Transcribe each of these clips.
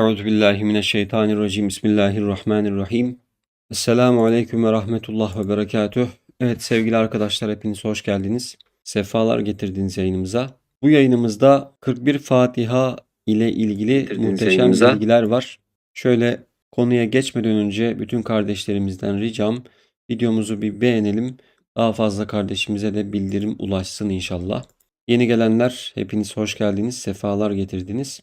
Euzu billahi mineşşeytanirracim. Bismillahirrahmanirrahim. Esselamu aleyküm ve rahmetullah ve berekatüh. Evet sevgili arkadaşlar hepiniz hoş geldiniz. Sefalar getirdiniz yayınımıza. Bu yayınımızda 41 Fatiha ile ilgili Getirdiniz muhteşem yayınımıza. bilgiler var. Şöyle konuya geçmeden önce bütün kardeşlerimizden ricam videomuzu bir beğenelim. Daha fazla kardeşimize de bildirim ulaşsın inşallah. Yeni gelenler hepiniz hoş geldiniz. Sefalar getirdiniz.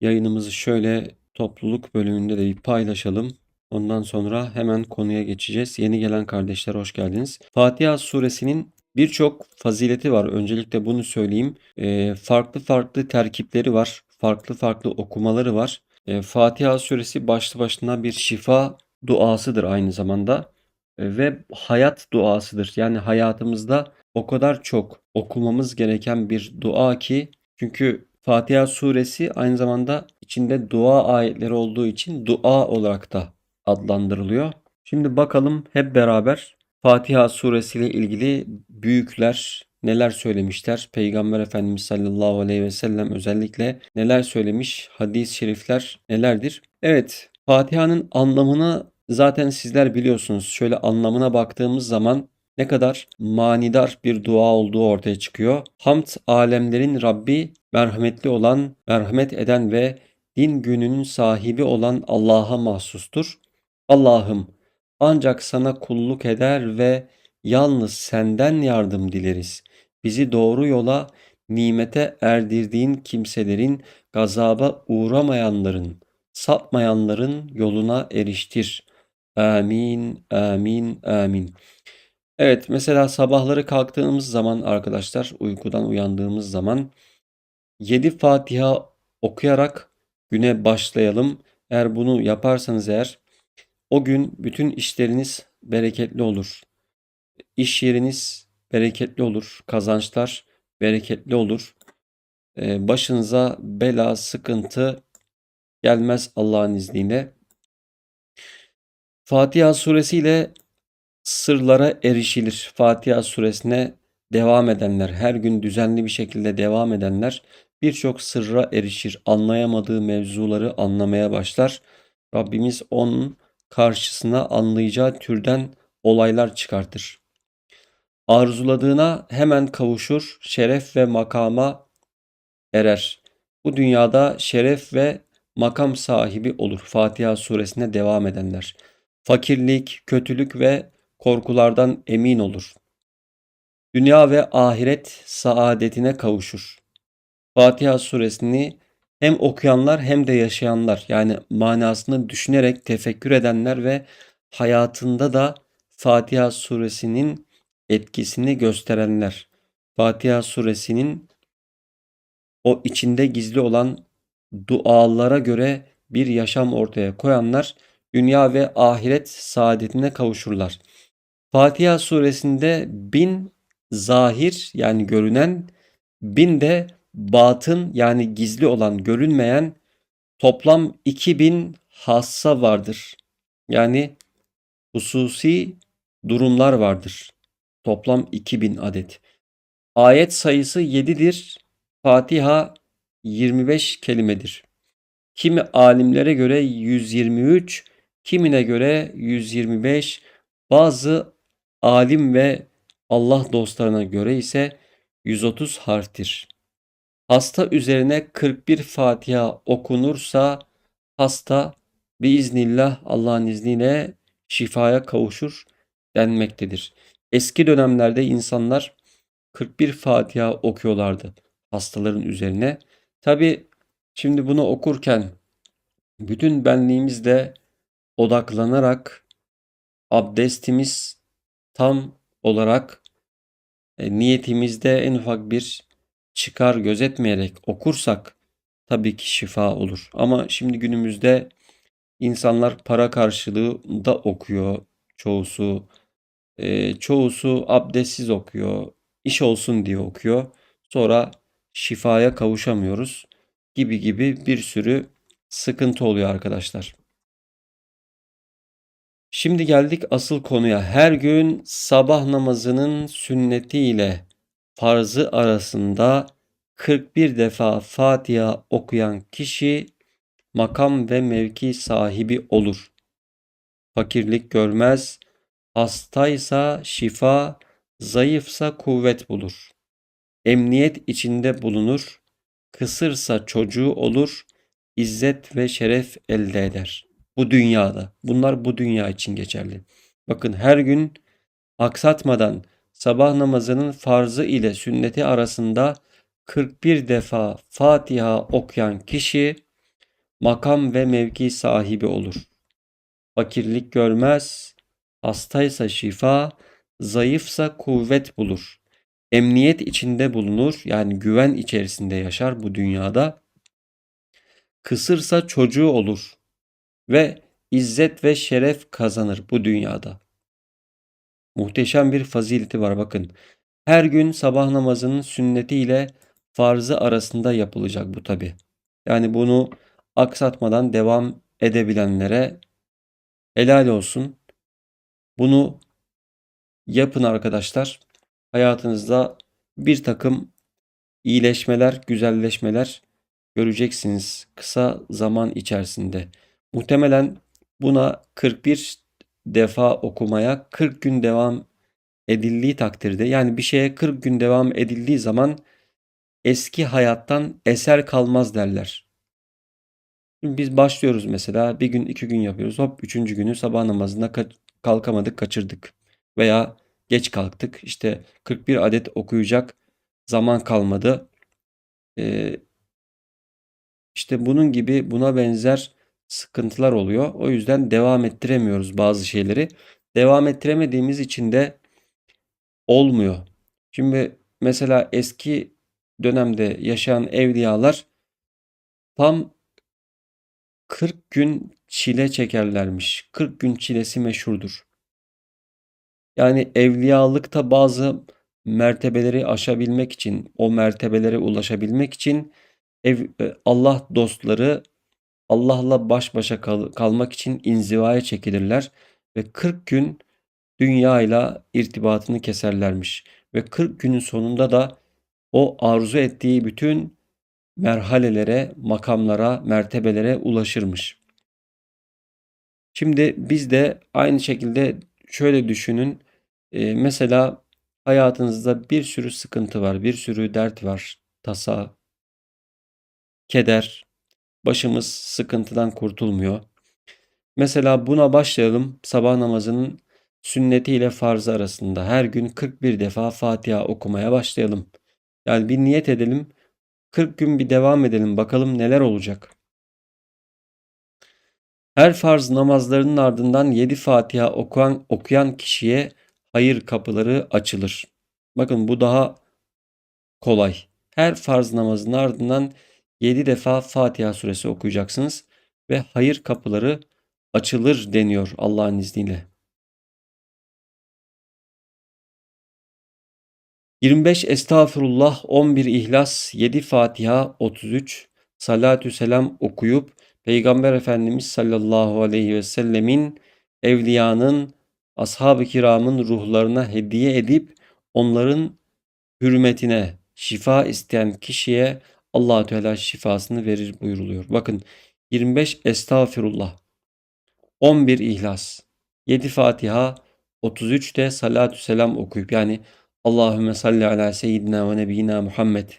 Yayınımızı şöyle topluluk bölümünde de bir paylaşalım. Ondan sonra hemen konuya geçeceğiz. Yeni gelen kardeşler hoş geldiniz. Fatiha suresinin birçok fazileti var. Öncelikle bunu söyleyeyim. Ee, farklı farklı terkipleri var. Farklı farklı okumaları var. Ee, Fatiha suresi başlı başına bir şifa duasıdır aynı zamanda. Ee, ve hayat duasıdır. Yani hayatımızda o kadar çok okumamız gereken bir dua ki çünkü Fatiha suresi aynı zamanda içinde dua ayetleri olduğu için dua olarak da adlandırılıyor. Şimdi bakalım hep beraber Fatiha suresi ile ilgili büyükler neler söylemişler? Peygamber Efendimiz sallallahu aleyhi ve sellem özellikle neler söylemiş? Hadis-i şerifler nelerdir? Evet, Fatiha'nın anlamını zaten sizler biliyorsunuz. Şöyle anlamına baktığımız zaman ne kadar manidar bir dua olduğu ortaya çıkıyor. Hamd alemlerin Rabbi, merhametli olan, merhamet eden ve din gününün sahibi olan Allah'a mahsustur. Allah'ım ancak sana kulluk eder ve yalnız senden yardım dileriz. Bizi doğru yola, nimete erdirdiğin kimselerin, gazaba uğramayanların, sapmayanların yoluna eriştir. Amin, amin, amin. Evet, mesela sabahları kalktığımız zaman arkadaşlar, uykudan uyandığımız zaman 7 Fatiha okuyarak güne başlayalım. Eğer bunu yaparsanız eğer o gün bütün işleriniz bereketli olur. İş yeriniz bereketli olur. Kazançlar bereketli olur. Ee, başınıza bela, sıkıntı gelmez Allah'ın izniyle. Fatiha suresiyle sırlara erişilir. Fatiha suresine devam edenler, her gün düzenli bir şekilde devam edenler birçok sırra erişir. Anlayamadığı mevzuları anlamaya başlar. Rabbimiz onun karşısına anlayacağı türden olaylar çıkartır. Arzuladığına hemen kavuşur, şeref ve makama erer. Bu dünyada şeref ve makam sahibi olur. Fatiha suresine devam edenler. Fakirlik, kötülük ve korkulardan emin olur. Dünya ve ahiret saadetine kavuşur. Fatiha suresini hem okuyanlar hem de yaşayanlar yani manasını düşünerek tefekkür edenler ve hayatında da Fatiha suresinin etkisini gösterenler. Fatiha suresinin o içinde gizli olan dualara göre bir yaşam ortaya koyanlar dünya ve ahiret saadetine kavuşurlar. Fatiha suresinde bin zahir yani görünen, bin de batın yani gizli olan görünmeyen toplam 2000 hassa vardır. Yani hususi durumlar vardır. Toplam 2000 adet. Ayet sayısı 7'dir. Fatiha 25 kelimedir. Kimi alimlere göre 123, kimine göre 125, bazı alim ve Allah dostlarına göre ise 130 harftir. Hasta üzerine 41 Fatiha okunursa hasta biiznillah Allah'ın izniyle şifaya kavuşur denmektedir. Eski dönemlerde insanlar 41 Fatiha okuyorlardı hastaların üzerine. Tabi şimdi bunu okurken bütün benliğimizle odaklanarak abdestimiz tam olarak e, niyetimizde en ufak bir çıkar gözetmeyerek okursak tabii ki şifa olur. Ama şimdi günümüzde insanlar para karşılığı da okuyor çoğusu. E, çoğusu abdestsiz okuyor. iş olsun diye okuyor. Sonra şifaya kavuşamıyoruz gibi gibi bir sürü sıkıntı oluyor arkadaşlar. Şimdi geldik asıl konuya. Her gün sabah namazının sünneti ile farzı arasında 41 defa Fatiha okuyan kişi makam ve mevki sahibi olur. Fakirlik görmez, hastaysa şifa, zayıfsa kuvvet bulur. Emniyet içinde bulunur, kısırsa çocuğu olur, izzet ve şeref elde eder. Bu dünyada. Bunlar bu dünya için geçerli. Bakın her gün aksatmadan sabah namazının farzı ile sünneti arasında 41 defa Fatiha okuyan kişi makam ve mevki sahibi olur. Fakirlik görmez, hastaysa şifa, zayıfsa kuvvet bulur. Emniyet içinde bulunur, yani güven içerisinde yaşar bu dünyada. Kısırsa çocuğu olur ve izzet ve şeref kazanır bu dünyada. Muhteşem bir fazileti var bakın. Her gün sabah namazının sünneti ile farzı arasında yapılacak bu tabi. Yani bunu aksatmadan devam edebilenlere helal olsun. Bunu yapın arkadaşlar. Hayatınızda bir takım iyileşmeler, güzelleşmeler göreceksiniz kısa zaman içerisinde. Muhtemelen buna 41 defa okumaya 40 gün devam edildiği takdirde yani bir şeye 40 gün devam edildiği zaman eski hayattan eser kalmaz derler. biz başlıyoruz mesela bir gün iki gün yapıyoruz hop üçüncü günü sabah namazında kalkamadık kaçırdık veya geç kalktık işte 41 adet okuyacak zaman kalmadı. Ee, işte bunun gibi buna benzer sıkıntılar oluyor. O yüzden devam ettiremiyoruz bazı şeyleri. Devam ettiremediğimiz için de olmuyor. Şimdi mesela eski dönemde yaşayan evliyalar tam 40 gün çile çekerlermiş. 40 gün çilesi meşhurdur. Yani evliyalıkta bazı mertebeleri aşabilmek için, o mertebelere ulaşabilmek için ev, e, Allah dostları Allah'la baş başa kal kalmak için inzivaya çekilirler ve 40 gün dünyayla irtibatını keserlermiş ve 40 günün sonunda da o arzu ettiği bütün merhalelere, makamlara, mertebelere ulaşırmış. Şimdi biz de aynı şekilde şöyle düşünün. Ee, mesela hayatınızda bir sürü sıkıntı var, bir sürü dert var, tasa, keder, başımız sıkıntıdan kurtulmuyor. Mesela buna başlayalım sabah namazının sünneti ile farzı arasında her gün 41 defa Fatiha okumaya başlayalım. Yani bir niyet edelim 40 gün bir devam edelim bakalım neler olacak. Her farz namazlarının ardından 7 Fatiha okuyan, okuyan kişiye hayır kapıları açılır. Bakın bu daha kolay. Her farz namazının ardından 7 defa Fatiha suresi okuyacaksınız ve hayır kapıları açılır deniyor Allah'ın izniyle. 25 Estağfurullah, 11 İhlas, 7 Fatiha, 33 Salatü Selam okuyup Peygamber Efendimiz sallallahu aleyhi ve sellemin evliyanın, ashab-ı kiramın ruhlarına hediye edip onların hürmetine şifa isteyen kişiye allah Teala şifasını verir buyuruluyor. Bakın 25 Estağfirullah, 11 İhlas, 7 Fatiha, 33 de salatü selam okuyup yani Allahümme salli ala seyyidina ve nebiyyina Muhammed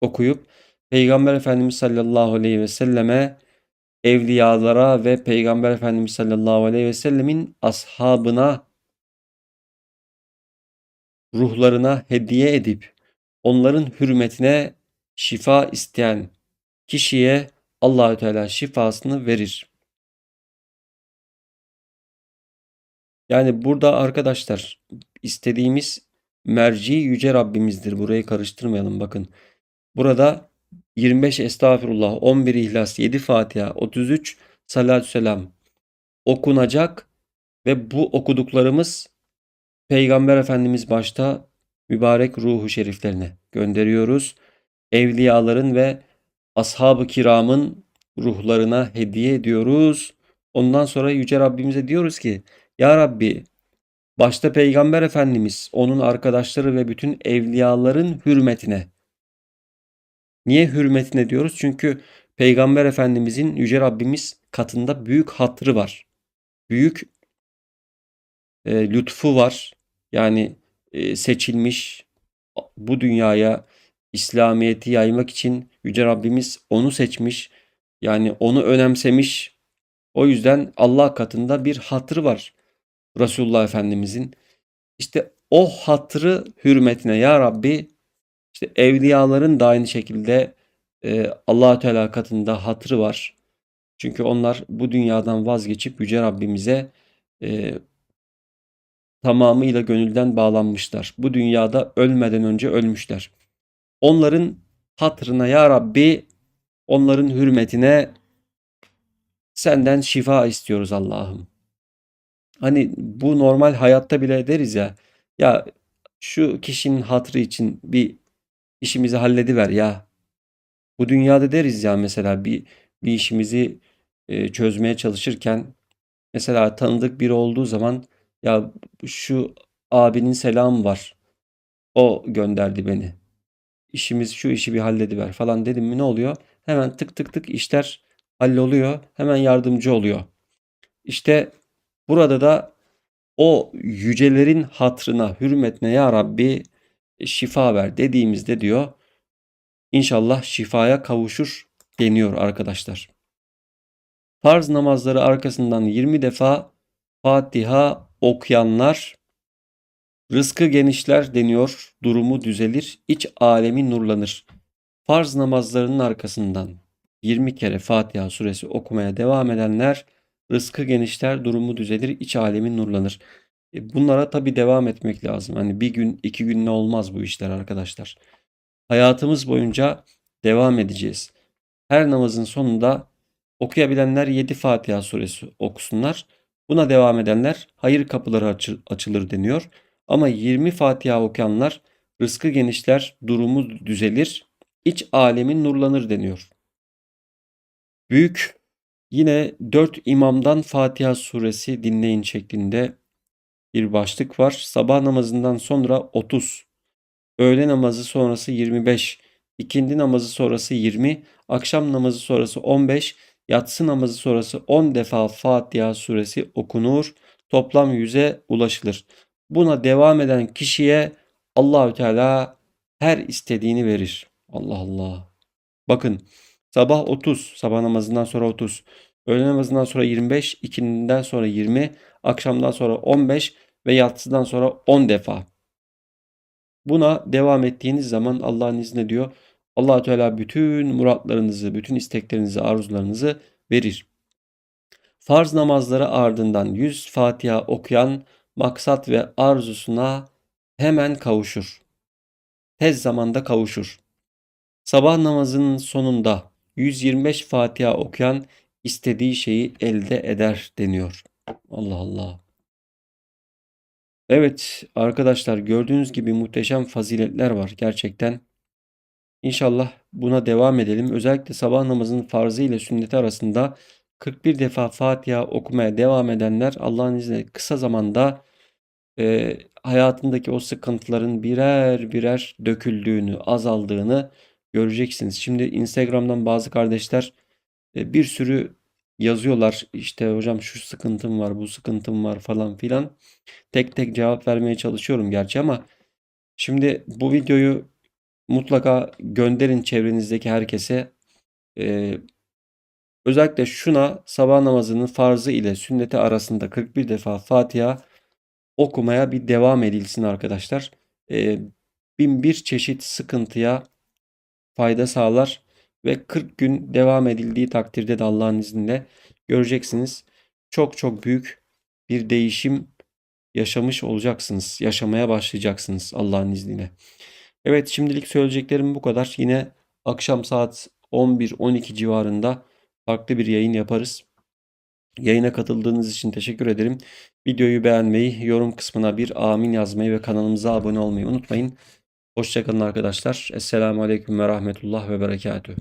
okuyup Peygamber Efendimiz sallallahu aleyhi ve selleme evliyalara ve Peygamber Efendimiz sallallahu aleyhi ve sellemin ashabına ruhlarına hediye edip onların hürmetine şifa isteyen kişiye Allahü Teala şifasını verir. Yani burada arkadaşlar istediğimiz merci yüce Rabbimizdir. Burayı karıştırmayalım bakın. Burada 25 estağfirullah, 11 ihlas, 7 Fatiha, 33 salatü selam okunacak ve bu okuduklarımız Peygamber Efendimiz başta mübarek ruhu şeriflerine gönderiyoruz evliyaların ve ashab-ı kiramın ruhlarına hediye ediyoruz. Ondan sonra Yüce Rabbimize diyoruz ki Ya Rabbi başta Peygamber Efendimiz, onun arkadaşları ve bütün evliyaların hürmetine. Niye hürmetine diyoruz? Çünkü Peygamber Efendimizin Yüce Rabbimiz katında büyük hatrı var. Büyük e, lütfu var. Yani e, seçilmiş bu dünyaya İslamiyet'i yaymak için Yüce Rabbimiz onu seçmiş. Yani onu önemsemiş. O yüzden Allah katında bir hatrı var Resulullah Efendimizin. İşte o hatrı hürmetine ya Rabbi işte evliyaların da aynı şekilde e, allah Teala katında hatrı var. Çünkü onlar bu dünyadan vazgeçip Yüce Rabbimize e, tamamıyla gönülden bağlanmışlar. Bu dünyada ölmeden önce ölmüşler. Onların hatırına ya Rabbi onların hürmetine senden şifa istiyoruz Allah'ım. Hani bu normal hayatta bile deriz ya. Ya şu kişinin hatırı için bir işimizi hallediver ya. Bu dünyada deriz ya mesela bir bir işimizi e, çözmeye çalışırken mesela tanıdık biri olduğu zaman ya şu abinin selamı var. O gönderdi beni. İşimiz şu işi bir hallediver falan dedim mi ne oluyor? Hemen tık tık tık işler halloluyor. Hemen yardımcı oluyor. İşte burada da o yücelerin hatrına, hürmetine ya Rabbi şifa ver dediğimizde diyor İnşallah şifaya kavuşur deniyor arkadaşlar. Farz namazları arkasından 20 defa Fatiha okuyanlar rızkı genişler deniyor, durumu düzelir, iç alemi nurlanır. Farz namazlarının arkasından 20 kere Fatiha suresi okumaya devam edenler rızkı genişler, durumu düzelir, iç alemi nurlanır. E, bunlara tabi devam etmek lazım. Hani bir gün, iki günle olmaz bu işler arkadaşlar. Hayatımız boyunca devam edeceğiz. Her namazın sonunda okuyabilenler 7 Fatiha suresi okusunlar. Buna devam edenler hayır kapıları açılır deniyor. Ama 20 Fatiha okuyanlar rızkı genişler, durumu düzelir, iç alemin nurlanır deniyor. Büyük yine 4 imamdan Fatiha suresi dinleyin şeklinde bir başlık var. Sabah namazından sonra 30, öğle namazı sonrası 25, ikindi namazı sonrası 20, akşam namazı sonrası 15, yatsı namazı sonrası 10 defa Fatiha suresi okunur. Toplam 100'e ulaşılır. Buna devam eden kişiye Allahü Teala her istediğini verir. Allah Allah. Bakın sabah 30, sabah namazından sonra 30, öğle namazından sonra 25, ikindinden sonra 20, akşamdan sonra 15 ve yatsıdan sonra 10 defa. Buna devam ettiğiniz zaman Allah'ın izniyle diyor allah Teala bütün muratlarınızı, bütün isteklerinizi, arzularınızı verir. Farz namazları ardından 100 Fatiha okuyan maksat ve arzusuna hemen kavuşur. Tez zamanda kavuşur. Sabah namazının sonunda 125 Fatiha okuyan istediği şeyi elde eder deniyor. Allah Allah. Evet arkadaşlar gördüğünüz gibi muhteşem faziletler var gerçekten. İnşallah buna devam edelim. Özellikle sabah namazının farzı ile sünneti arasında 41 defa Fatiha okumaya devam edenler Allah'ın izniyle kısa zamanda e, hayatındaki o sıkıntıların birer birer döküldüğünü, azaldığını göreceksiniz. Şimdi Instagram'dan bazı kardeşler e, bir sürü yazıyorlar. İşte hocam şu sıkıntım var, bu sıkıntım var falan filan. Tek tek cevap vermeye çalışıyorum gerçi ama şimdi bu videoyu mutlaka gönderin çevrenizdeki herkese. Ee, özellikle şuna sabah namazının farzı ile sünneti arasında 41 defa Fatiha okumaya bir devam edilsin arkadaşlar. Ee, bin bir çeşit sıkıntıya fayda sağlar ve 40 gün devam edildiği takdirde de Allah'ın izniyle göreceksiniz. Çok çok büyük bir değişim yaşamış olacaksınız. Yaşamaya başlayacaksınız Allah'ın izniyle. Evet şimdilik söyleyeceklerim bu kadar. Yine akşam saat 11-12 civarında farklı bir yayın yaparız. Yayına katıldığınız için teşekkür ederim. Videoyu beğenmeyi, yorum kısmına bir amin yazmayı ve kanalımıza abone olmayı unutmayın. Hoşçakalın arkadaşlar. Esselamu Aleyküm ve Rahmetullah ve Berekatühü.